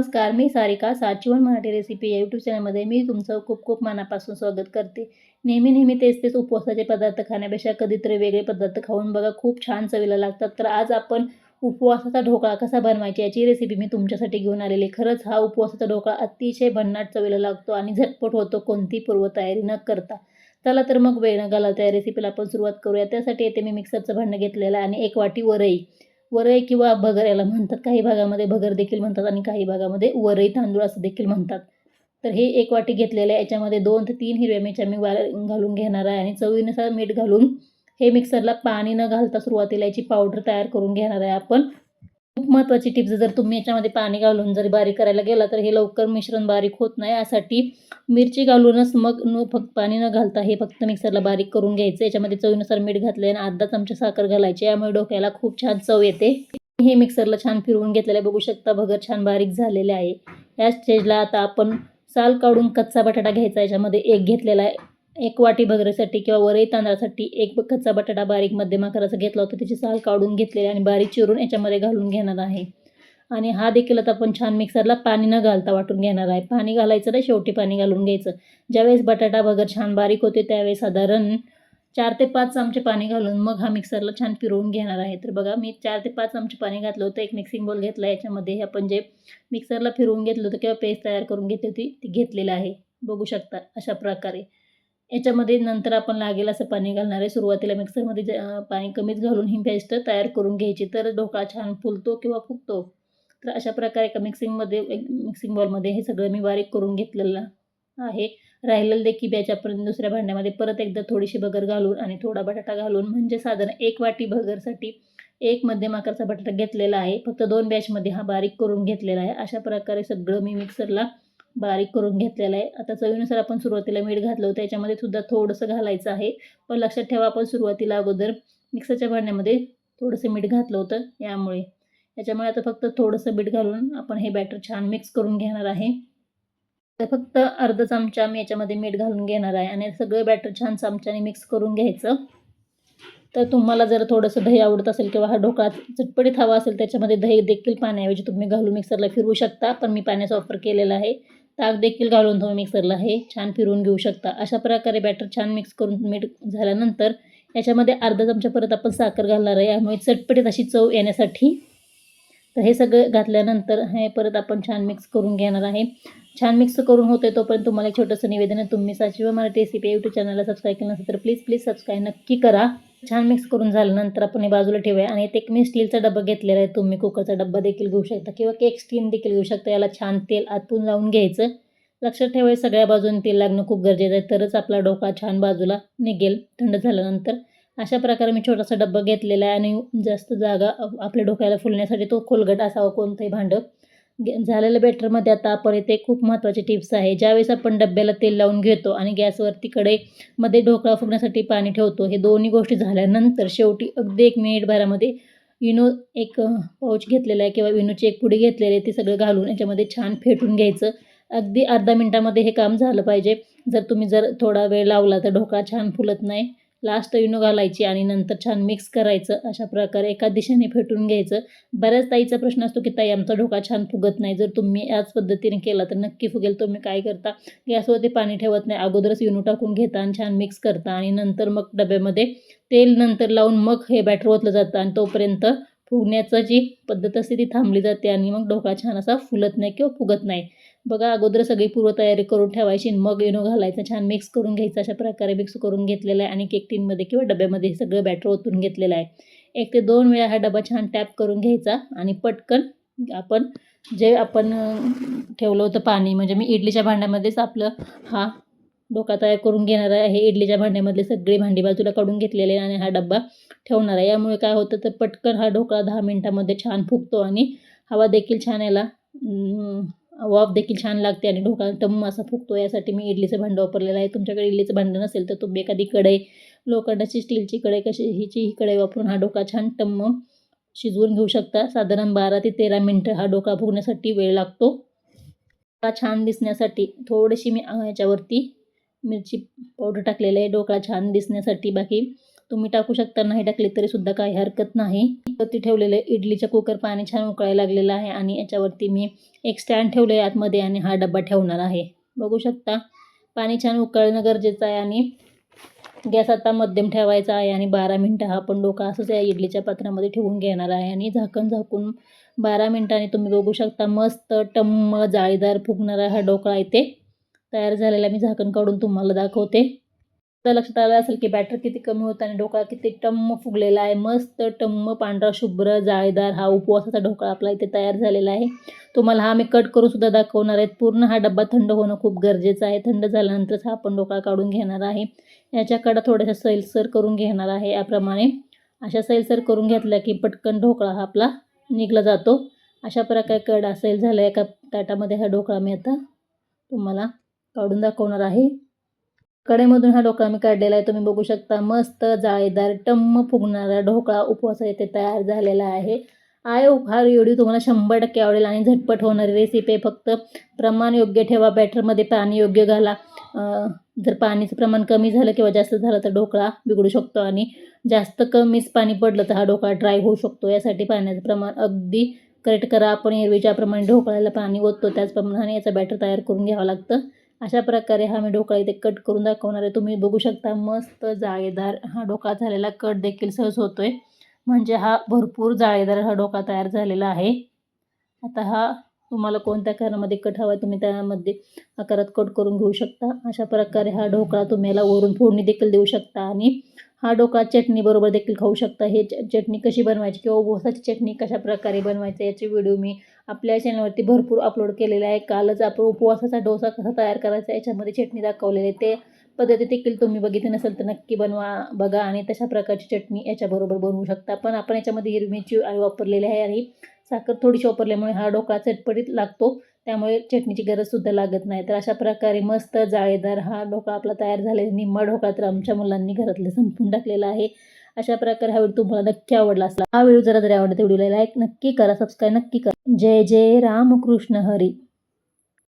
नमस्कार मी सारिका साचीवन मराठी रेसिपी या यूट्यूब चॅनलमध्ये मी तुमचं खूप खूप मनापासून स्वागत करते. नेहमी नेहमी तेच तेच उपवासाचे पदार्थ खाण्यापेक्षा कधीतरी वेगळे पदार्थ खाऊन बघा खूप छान चवीला लागतात. तर आज आपण उपवासाचा ढोकळा कसा बनवायचा याची रेसिपी मी तुमच्यासाठी घेऊन आलेली आहे. खरंच हा उपवासाचा ढोकळा अतिशय भन्नाट चवीला लागतो आणि झटपट होतो कोणती पूर्वतयारी न करता. चला तर मग वेळ न घालवता या रेसिपीला आपण सुरुवात करूया. त्यासाठी येथे मी मिक्सरचं भांडं घेतलेलं आहे आणि एक वाटी वरई वरई किंवा भगर याला म्हणतात. काही भागामध्ये भगर देखील म्हणतात आणि काही भागामध्ये वरई तांदूळ असं देखील म्हणतात. तर हे एक वाटी घेतलेलं आहे याच्यामध्ये दोन ते तीन हिरव्या मिरच्या मी वार घालून घेणार आहे आणि चवीनुसार मीठ घालून हे मिक्सरला पाणी न घालता सुरुवातीला याची पावडर तयार करून घेणार आहे आपण. खूप महत्त्वाची टिप्स जर तुम्ही याच्यामध्ये पाणी घालून जर बारीक करायला गेला तर हे लवकर मिश्रण बारीक होत नाही. यासाठी मिरची घालूनच मग न फक्त पाणी न घालता हे फक्त मिक्सरला बारीक करून घ्यायचं. याच्यामध्ये चवीनुसार मीठ घातले आणि अर्धा चमचा साखर घालायची. यामुळे डोक्याला खूप छान चव येते. हे मिक्सरला छान फिरवून घेतलेलं बघू शकता. भगर छान बारीक झालेले आहे. या स्टेजला आता आपण साल काढून कच्चा बटाटा घ्यायचा. याच्यामध्ये एक घेतलेला आहे. एक वाटी भगरीसाठी किंवा वरई तांदळासाठी एक कच्चा बटाटा बारीक मध्यम आकाराचा घेतला होता. त्याची साल काढून घेतलेली आणि बारीक चिरून याच्यामध्ये घालून घेणार आहे. आणि हा देखील आता आपण छान मिक्सरला पाणी न घालता वाटून घेणार आहे. पाणी घालायचं नाही शेवटी पाणी घालून घ्यायचं. ज्यावेळेस बटाटा भगर छान बारीक होते त्यावेळेस साधारण चार ते पाच चमचे पाणी घालून मग हा मिक्सरला छान फिरवून घेणार आहे. तर बघा मी चार ते पाच चमचे पाणी घातलं होतं. एक मिक्सिंग बोल घेतला याच्यामध्ये हे आपण जे मिक्सरला फिरवून घेतलं होतं किंवा पेस्ट तयार करून घेतली होती ती घेतलेलं आहे. बघू शकता अशा प्रकारे. याच्यामध्ये नंतर आपण लागेल असं पाणी घालणार आहे सुरुवातीला मिक्सरमध्ये ज पाणी कमीच घालून ही पेस्ट तयार करून घ्यायची. तर ढोकळा छान फुलतो किंवा फुगतो. तर अशा प्रकारे एका मिक्सिंगमध्ये एक मिक्सिंग बॉलमध्ये हे सगळं मी बारीक करून घेतलेलं आहे. राहिलेलं देखील याच्यापर्यंत दुसऱ्या भांड्यामध्ये परत एकदा थोडीशी बगर घालून आणि थोडा बटाटा घालून म्हणजे साधारण एक वाटी भगरसाठी एक मध्यम आकारचा बटाटा घेतलेला आहे. फक्त दोन बॅचमध्ये हा बारीक करून घेतलेला आहे. अशा प्रकारे सगळं मी मिक्सरला बारीक करून घेतलेलं आहे. आता चवीनुसार आपण सुरुवातीला मीठ घातलं होतं. याच्यामध्ये सुद्धा थोडंसं घालायचं आहे. पण लक्षात ठेवा आपण सुरुवातीला अगोदर मिक्सरच्या भांड्यामध्ये थोडंसं मीठ घातलं होतं. यामुळे. याच्यामुळे आता फक्त थोडंसं मीठ घालून आपण हे बॅटर छान मिक्स करून घेणार आहे. तर फक्त अर्धा चमचा मी याच्यामध्ये मीठ घालून घेणार आहे. आणि सगळं बॅटर छान चमच्याने मिक्स करून घ्यायचं. तर तुम्हाला जर थोडंसं दही आवडत असेल किंवा हा ढोकळा चटपटीत हवा असेल त्याच्यामध्ये दही देखील पाण्याऐवजी तुम्ही घालून मिक्सरला फिरवू शकता. पण मी पाण्याचा वापर केलेला आहे. ताक देखील घालून तुम्ही मिक्सरला हे छान फिरवून घेऊ शकता. अशा प्रकारे बॅटर छान मिक्स करून मीठ झाल्यानंतर याच्यामध्ये अर्धा चमचा परत आपण साखर घालणार आहे. यामुळे चटपटीत अशी चव येण्यासाठी तर हे सगळं घातल्यानंतर हे परत आपण छान मिक्स करून घेणार आहे. छान मिक्स करून होते तोपर्यंत तुम्हाला एक छोटंसं निवेदन आहे. तुम्ही साचिवा मराठी रेसिपी यूट्यूब चॅनलला सबस्क्राईब केलं नसेल तर प्लीज प्लीज सबस्क्राईब नक्की करा. छान मिक्स करून झाल्यानंतर आपण हे बाजूला ठेवूया आणि एक मी स्टीलचा डबा घेतलेला आहे. तुम्ही कुकरचा डब्बा देखील घेऊ शकता किंवा केक स्टीम देखील घेऊ शकता. याला छान तेल आतून लावून घ्यायचं. लक्षात ठेवायचं सगळ्या बाजूने तेल लागणं खूप गरजेचं आहे. तरच आपला डोका छान बाजूला निघेल. थंड झाल्यानंतर अशा प्रकारे मी छोटासा डब्बा घेतलेला आहे आणि जास्त जागा आपल्या डोक्याला फुलण्यासाठी तो खोलगट असावा कोणतंही भांडं. गे- झालेल्या बॅटरमध्ये आता आपण इथे खूप महत्त्वाची टिप्स आहे. ज्यावेळेस आपण डब्याला तेल लावून घेतो आणि गॅसवरती कडे मध्ये ढोकळा फुगण्यासाठी पाणी ठेवतो हे दोन्ही गोष्टी झाल्यानंतर शेवटी अगदी एक मिनिटभरामध्ये इनो एक पाऊच घेतलेला आहे किंवा इनोची एक पुडी घेतलेली आहे ते सगळं घालून याच्यामध्ये छान फेटून घ्यायचं. अगदी अर्धा मिनटामध्ये हे काम झालं पाहिजे. जर तुम्ही जर थोडा वेळ लावला तर ढोकळा छान फुलत नाही. लास्ट इनो घालायची आणि नंतर छान मिक्स करायचं. अशा प्रकारे एका दिशेने फेटून घ्यायचं. बऱ्याच ताईचा प्रश्न असतो की ताई आमचा ढोका छान फुगत नाही. जर तुम्ही याच पद्धतीने केला तर नक्की फुगेल. तुम्ही काय करता? गॅसवरती पाणी ठेवत नाही. अगोदरच इनो टाकून घेता आणि छान मिक्स करता आणि नंतर मग डब्यामध्ये तेल नंतर लावून मग हे बॅटर ओतलं जातं आणि तोपर्यंत फुगण्याचं जी पद्धत असते ती थांबली जाते आणि मग ढोका छान असा फुलत नाही किंवा फुगत नाही. बघा अगोदर सगळी पूर्वतयारी करून ठेवायची मग इनो घालायचं. छान मिक्स करून घ्यायचं अशा प्रकारे मिक्स करून घेतलेलं आहे आणि केक टीनमध्ये किंवा डब्यामध्ये हे सगळं बॅटर ओतून घेतलेलं आहे. एक ते दोन वेळा हा डबा छान टॅप करून घ्यायचा आणि पटकन आपण जे आपण ठेवलं होतं पाणी म्हणजे मी इडलीच्या भांड्यामध्येच आपलं हा डोका तयार करून घेणार आहे. हे इडलीच्या भांड्यामधले सगळी भांडी बाजूला काढून घेतलेले आहे आणि हा डब्बा ठेवणार आहे. यामुळे काय होतं तर पटकन हा ढोकळा दहा मिनटामध्ये छान फुगतो आणि हवा देखील छान याला वाफ देखील छान लागते आणि ढोकळा टम असा फुगतो. यासाठी मी इडलीचं भांडं वापरलेलं आहे. तुमच्याकडे इडलीचं भांडं नसेल तर तुम्ही एखादी कढई लोखंडाची स्टीलची कढई कशी हिची ही कढई वापरून हा डोका छान टम्म शिजवून घेऊ शकता. साधारण बारा ते तेरा मिनटं हा डोका फुगण्यासाठी वेळ लागतो. हा छान दिसण्यासाठी थोडीशी मी याच्यावरती मिरची पावडर टाकलेलं आहे. डोका छान दिसण्यासाठी बाकी तुम्ही टाकू शकता नाही टाकली तरी सुद्धा काही हरकत नाही. वरती ठेवलेलं इडलीच्या कुकर पाणी छान उकळायला लागलेलं आहे आणि याच्यावरती मी एक स्टँड ठेवलं आहे आतमध्ये आणि हा डब्बा ठेवणार आहे. बघू शकता पाणी छान उकळणं गरजेचं आहे आणि गॅस आता मध्यम ठेवायचा आहे आणि बारा मिनटं हा पण डोका असंच या इडलीच्या पात्रामध्ये ठेवून घेणार आहे आणि झाकण झाकून बारा मिनटांनी तुम्ही बघू शकता मस्त टम्म जाळीदार फुगणारा हा ढोकळा इथे तयार झालेला मी झाकण काढून तुम्हाला दाखवते. तर लक्षात आलं असेल की बॅटर किती कमी होतं आणि ढोकळा किती टम्म फुगलेला आहे. मस्त टम्म पांढरा शुभ्र जाळीदार हा उपवासाचा ढोकळा आपला इथे तयार झालेला आहे. तुम्हाला हा मी कट करून सुद्धा दाखवणार आहेत पूर्ण हा डब्बा थंड होणं खूप गरजेचं आहे. थंड झाल्यानंतरच हा आपण ढोकळा काढून घेणार आहे. याच्याकडं थोड्याशा सैलसर करून घेणार आहे याप्रमाणे. अशा सैलसर करून घेतल्या की पटकन ढोकळा हा आपला निघला जातो. अशा प्रकारे कडा सैल झाला एका ताटामध्ये हा ढोकळा मी आता तुम्हाला काढून दाखवणार आहे. कडेमधून हा ढोकळा मी काढलेला आहे. तुम्ही बघू शकता मस्त जाळीदार टम्म फुगणारा ढोकळा उपवास येथे तयार झालेला आहे. आय उपहार एवढी तुम्हाला शंभर टक्के आवडेल आणि झटपट होणारी रेसिपी आहे. फक्त प्रमाण योग्य ठेवा बॅटरमध्ये पाणी योग्य घाला. जर पाणीचं प्रमाण कमी झालं किंवा जास्त झालं तर ढोकळा बिघडू शकतो आणि जास्त कमीच पाणी पडलं तर हा ढोकळा ड्राय होऊ शकतो. यासाठी पाण्याचं प्रमाण अगदी करेक्ट करा. आपण एरवी ज्याप्रमाणे ढोकळ्याला पाणी ओततो. त्याचप्रमाणे याचं बॅटर तयार करून घ्यावं लागतं. अशा प्रकारे हा मी ढोकळा इथे कट करून दाखवणार आहे. तुम्ही बघू शकता मस्त जाळीदार हा ढोकळा झालेला कट देखील सहज होतोय. म्हणजे हा भरपूर जाळीदार हा ढोकळा तयार झालेला आहे. आता हा तुम्हाला कोणत्या आकारामध्ये कट हवा आहे तुम्ही त्यामध्ये आकारात कट करून घेऊ शकता. अशा प्रकारे हा ढोकळा तुम्ही याला वरून फोडणी देखील देऊ शकता आणि हा ढोकळा चटणीबरोबर देखील खाऊ शकता. हे चटणी कशी बनवायची किंवा ओसाची चटणी कशा प्रकारे बनवायची याचे व्हिडिओ मी आपल्या चॅनलवरती भरपूर अपलोड केलेलं आहे. कालच आपण उपवासाचा डोसा कसा तयार करायचा याच्यामध्ये चटणी दाखवलेली आहे. ते पद्धती देखील तुम्ही बघितली नसेल तर नक्की बनवा बघा आणि तशा प्रकारची चटणी याच्याबरोबर बनवू शकता. पण आपण याच्यामध्ये हिरवी मिरची वापरलेली आहे आणि साखर थोडीशी वापरल्यामुळे हा ढोकळा चटपटीत लागतो. त्यामुळे चटणीची गरजसुद्धा लागत नाही. तर अशा प्रकारे मस्त जाळेदार हा ढोकळा आपला तयार झालेला निम्मा ढोकळा तर आमच्या मुलांनी घरातले संपून टाकलेला आहे. अशा प्रकारे हा व्हिडिओ तुम्हाला नक्की आवडला असला. हा व्हिडिओ जरा जरी आवडला तर व्हिडिओला लाईक नक्की करा सबस्क्राईब नक्की करा. जय जय रामकृष्ण हरी.